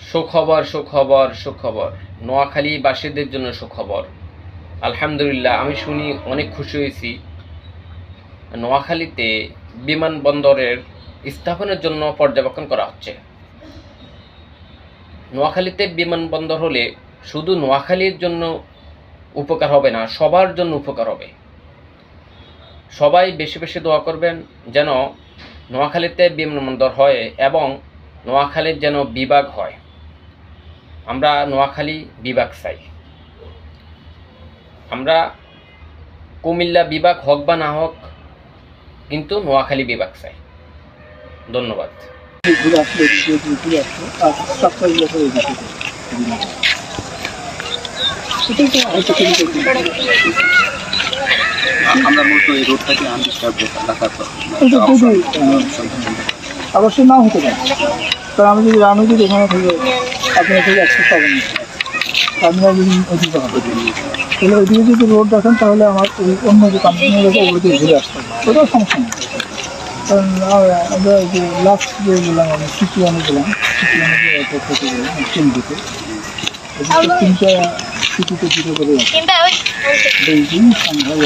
সুখবর সুখবর সুখবর। নোয়াখালীবাসীদের জন্য সুখবর। আলহামদুলিল্লাহ, আমি শুনি অনেক খুশি হয়েছি। নোয়াখালীতে বিমানবন্দরের স্থাপনের জন্য পর্যবেক্ষণ করা হচ্ছে। নোয়াখালীতে বিমানবন্দর হলে শুধু নোয়াখালীর জন্য উপকার হবে না, সবার জন্য উপকার হবে। সবাই বেশি বেশি দোয়া করবেন যেন নোয়াখালীতে বিমানবন্দর হয় এবং নোয়াখালীর যেন বিভাগ হয়। আমরা নোয়াখালী বিভাগ চাই। আমরা কুমিল্লা বিভাগ হোক বা না হোক কিন্তু নোয়াখালী বিভাগ চাই। ধন্যবাদ। আমরা মূলত এই রোডটাকে আনডিস্টার্ব রাখার অবশ্যই নাও হতে পারে। কারণ আমি যদি আমি যদি এখানে থেকে আপনার থেকে অ্যাক্সেস পাবেন না। আপনারা যদি ওদিকে হবে তাহলে ওইদিকে যদি রোড রাখেন তাহলে আমার ওই অন্য যে কোম্পানি রয়েছে ওইদিকে ঘুরে আসতে হবে। ওটাও সমস্যা নেই। কারণ আমরা যে লাস্ট যে আমি গেলাম সিপিএনে যে থেকে গেলাম কেন্দ্রতে তিনটা সিটিতে দুটো করে বেইজিং সাংহাই